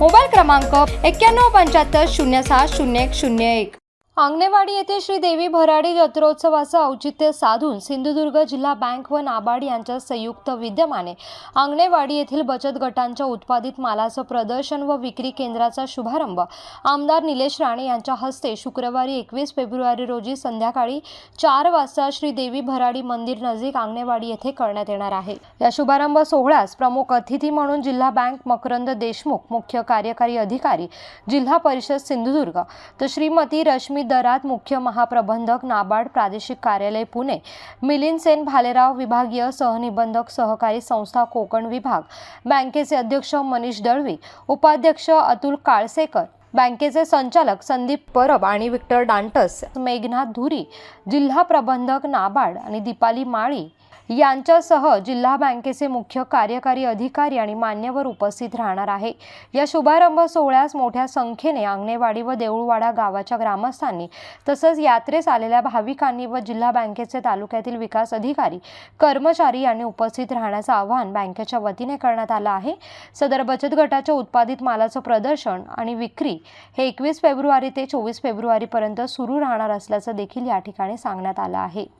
Mobile क्रमांक एक्क्याण्णव पंच्याहत्तर शून्य सहा शून्य एक शून्य एक. आंगणेवाडी येथे श्री देवी भराडी जत्रोत्सवाचं औचित्य साधून सिंधुदुर्ग जिल्हा बँक व नाबार्ड यांच्या संयुक्त विद्यमाने आंगणेवाडी येथील बचत गटांच्या उत्पादित मालाचं प्रदर्शन व विक्री केंद्राचा शुभारंभ आमदार निलेश राणे यांच्या हस्ते शुक्रवारी एकवीस फेब्रुवारी रोजी संध्याकाळी चार वाजता श्री देवी भराडी मंदिर नजीक आंगणेवाडी येथे करण्यात येणार आहे. या शुभारंभ सोहळ्यास प्रमुख अतिथी म्हणून जिल्हा बँक मकरंद देशमुख मुख्य कार्यकारी अधिकारी जिल्हा परिषद सिंधुदुर्ग तर श्रीमती रश्मी दरात मुख्य महाप्रबंधक नाबार्ड प्रादेशिक कार्यालय पुणे मिलिंद सेन भालेराव विभागीय सहनिबंधक सहकारी संस्था कोकण विभाग बँकेचे अध्यक्ष मनीष दळवी उपाध्यक्ष अतुल काळसेकर बँकेचे संचालक संदीप परब आणि विक्टर डांटस मेघनाथ धुरी जिल्हा प्रबंधक नाबार्ड आणि दीपाली माळी यांच्यासह जिल्हा बँकेचे मुख्य कार्यकारी अधिकारी आणि मान्यवर उपस्थित राहणार आहे. या शुभारंभ सोहळ्यास मोठ्या संख्येने आंगणेवाडी व देऊळवाडा गावाच्या ग्रामस्थांनी तसंच यात्रेस आलेल्या भाविकांनी व जिल्हा बँकेचे तालुक्यातील विकास अधिकारी कर्मचारी यांनी उपस्थित राहण्याचं आवाहन बँकेच्या वतीने करण्यात आलं आहे. सदर बचत गटाच्या उत्पादित मालाचं प्रदर्शन आणि विक्री हे एकवीस फेब्रुवारी ते चोवीस फेब्रुवारीपर्यंत सुरू राहणार असल्याचं देखील या ठिकाणी सांगण्यात आलं आहे.